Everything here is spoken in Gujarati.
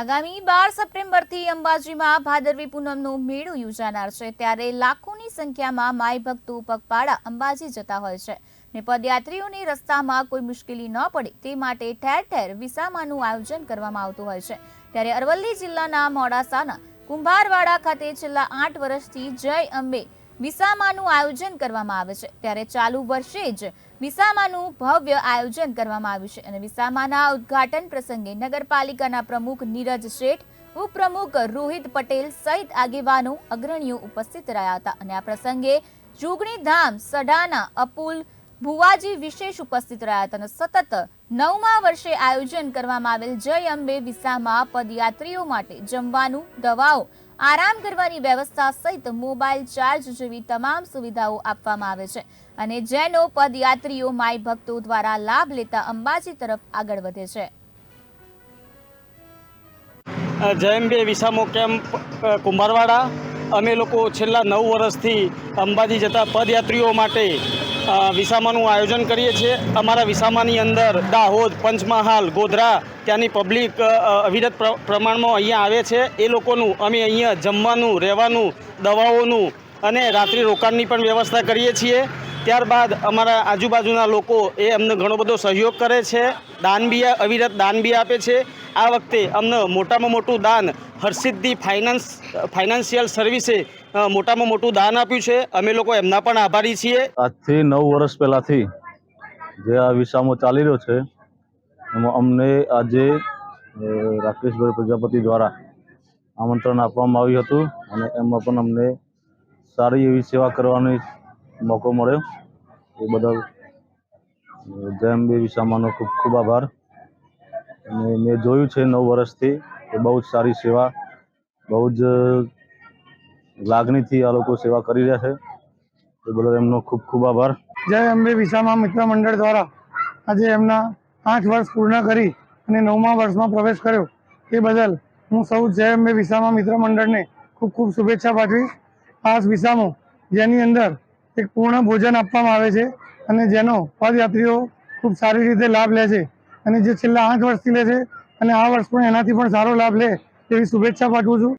આગામી બાર સપ્ટેમ્બરથી અંબાજીમાં ભાદરવી પૂનમનો મેળો યોજાનાર છે. ત્યારે લાખોની સંખ્યામાં માય ભક્તો પગપાળા અંબાજી જતા હોય છે. ને પદયાત્રીઓને રસ્તામાં કોઈ મુશ્કેલી ન પડે તે માટે ઠેર ઠેર વિસામાનું આયોજન કરવામાં આવતું હોય છે. ત્યારે અરવલ્લી જિલ્લાના મોડાસાના કુંભારવાડા ખાતે છેલ્લા આઠ વર્ષથી જય અંબે વિસામાનું આયોજન કરવામાં આવે છે. ત્યારે ચાલુ વર્ષે જ વિસામાનું ભવ્ય આયોજન કરવામાં આવ્યું છે અને વિસામાના ઉદ્ઘાટન પ્રસંગે નગરપાલિકાના પ્રમુખ નીરજ શેઠ, ઉપપ્રમુખ રોહિત પટેલ સહિત આગેવાનો, અગ્રણીઓ ઉપસ્થિત રહ્યા હતા અને આ પ્રસંગે જુગણી ધામ સઢાના અપુલ ભુવાજી વિશેષ ઉપસ્થિત રહ્યા હતા અને સતત નવમા વર્ષે આયોજન કરવામાં આવેલ જય અંબે વિસામાં પદયાત્રીઓ માટે જમવાનું, દવાઓ આરામ કરવાની વ્યવસ્થા સહિત મોબાઈલ ચાર્જ જેવી તમામ સુવિધાઓ આપવામાં આવે છે અને જેનો પદયાત્રીઓ માય ભક્તો દ્વારા લાભ લેતા અંબાજી તરફ આગળ વધે છે. જયંબે વિસામો કેમ્પ કુંભારવાડા. અમે લોકો છેલ્લા નવ વર્ષથી અંબાજી જતા પદયાત્રીઓ માટે વિસામાનું આયોજન કરીએ છીએ. અમારા વિસામાની અંદર દાહોદ, પંચમહાલ, ગોધરા ત્યાંની પબ્લિક અવિરત પ્ર- પ્રમાણમાં અહીંયા આવે છે. એ લોકોનું અમે અહીંયા જમવાનું, રહેવાનું, દવાઓનું અને રાત્રિ રોકાણની પણ વ્યવસ્થા કરીએ છીએ. ત્યારબાદ અમારા આજુબાજુના લોકો એ અમને ઘણો બધો સહયોગ કરે છે. દાન બી અવિરત દાન બી આપે છે. આ વખતે અમને મોટામાં મોટું દાન હરસિદ્ધિ ફાઇનાન્સ, ફાઇનાન્શિયલ સર્વિસે મોટામાં મોટું દાન આપ્યું છે. અમે લોકો એમના પણ આભારી છીએ. આજથી નવ વર્ષ પહેલાંથી જે આ વિસામો ચાલી રહ્યો છે, એમાં અમને આજે રાકેશભાઈ પ્રજાપતિ દ્વારા આમંત્રણ આપવામાં આવ્યું હતું અને એમાં પણ અમને સારી એવી સેવા કરવાનો મોકો મળ્યો. એ બદલ જેમ અંબે વિસામાનો ખૂબ ખૂબ આભાર. અને મેં જોયું છે નવ વર્ષથી કે બહુ જ સારી સેવા, બહુ જ લાગણીથી આ લોકો સેવા કરી રહ્યા છે. એ બદલ એમનો ખૂબ ખૂબ આભાર. જય અંબે વિસામા મિત્ર મંડળ દ્વારા આજે એમના આઠ વર્ષ પૂર્ણ કરી અને નવમા વર્ષમાં પ્રવેશ કર્યો. એ બદલ હું સૌ જય અંબે વિસામા મિત્ર મંડળને ખૂબ ખૂબ શુભેચ્છા પાઠવીશ. આ વિસામો, જેની અંદર એક પૂર્ણ ભોજન આપવામાં આવે છે અને જેનો પદયાત્રીઓ ખૂબ સારી રીતે લાભ લે છે. અને જે છેલ્લા આઠ વર્ષથી લે છે અને આ વર્ષ પણ એનાથી પણ સારો લાભ લે એવી શુભેચ્છા પાઠવું છું.